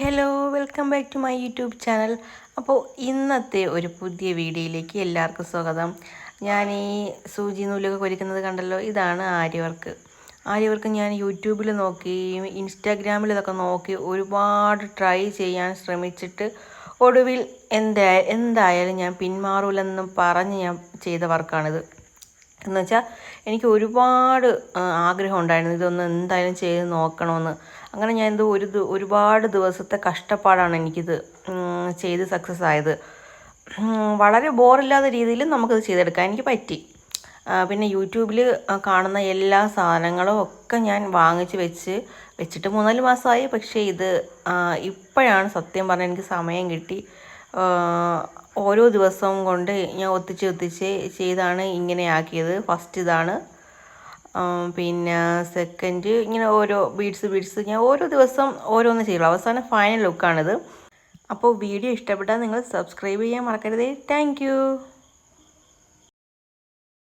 Hello welcome back to my YouTube channel അപ്പോൾ ഇന്നത്തെ ഒരു പുതിയ വീഡിയോയിലേക്ക് എല്ലാവർക്കും സ്വാഗതം. ഞാൻ ഈ സൂചി നൂലൊക്കെ കൊരിക്കുന്നത് കണ്ടല്ലോ ഇതാണ് ആര്യവർക്ക്. ആര്യവർക്ക് ഞാൻ യൂട്യൂബിൽ നോക്കി ഇൻസ്റ്റാഗ്രാമിൽ ഇതൊക്കെ നോക്കി ഒരുപാട് ട്രൈ ചെയ്യാൻ ശ്രമിച്ചിട്ട് ഒടുവിൽ എന്താ എന്തായാലും ഞാൻ പിന്മാറൂലെന്നും പറഞ്ഞ് ഞാൻ ചെയ്ത വർക്കാണിത് എന്ന് വെച്ചാൽ എനിക്ക് ഒരുപാട് ആഗ്രഹം ഉണ്ടായിരുന്നു. ഇതൊന്ന് എന്തായാലും ചെയ്ത് നോക്കണമെന്ന് അങ്ങനെ ഞാൻ എന്തോ ഒരു ഒരുപാട് ദിവസത്തെ കഷ്ടപ്പാടാണ് എനിക്കിത് ചെയ്ത് സക്സസ് ആയത്. വളരെ ബോറില്ലാത്ത രീതിയിൽ നമുക്കിത് ചെയ്തെടുക്കാൻ എനിക്ക് പറ്റി. പിന്നെ യൂട്യൂബിൽ കാണുന്ന എല്ലാ സാധനങ്ങളും ഒക്കെ ഞാൻ വാങ്ങിച്ച് വെച്ച് വെച്ചിട്ട് മൂന്നാൽ മാസമായി. പക്ഷേ ഇത് ഇപ്പോഴാണ് സത്യം പറഞ്ഞാൽ എനിക്ക് സമയം കിട്ടി. ഓരോ ദിവസവും കൊണ്ട് ഞാൻ ഒത്തിച്ച് ഒത്തിച്ച് ചെയ്താണ് ഇങ്ങനെ ആക്കിയത്. ഫസ്റ്റ് ഇതാണ്. പിന്നെ സെക്കൻഡ് ഇങ്ങനെ ഓരോ ബീഡ്സ് ബീഡ്സ് ഞാൻ ഓരോ ദിവസം ഓരോന്ന് ചെയ്യുള്ളൂ. അവസാനം ഫൈനൽ ലുക്കാണിത് അപ്പോൾ വീഡിയോ ഇഷ്ടപ്പെട്ടാൽ നിങ്ങൾ സബ്സ്ക്രൈബ് ചെയ്യാൻ മറക്കരുതേ. താങ്ക്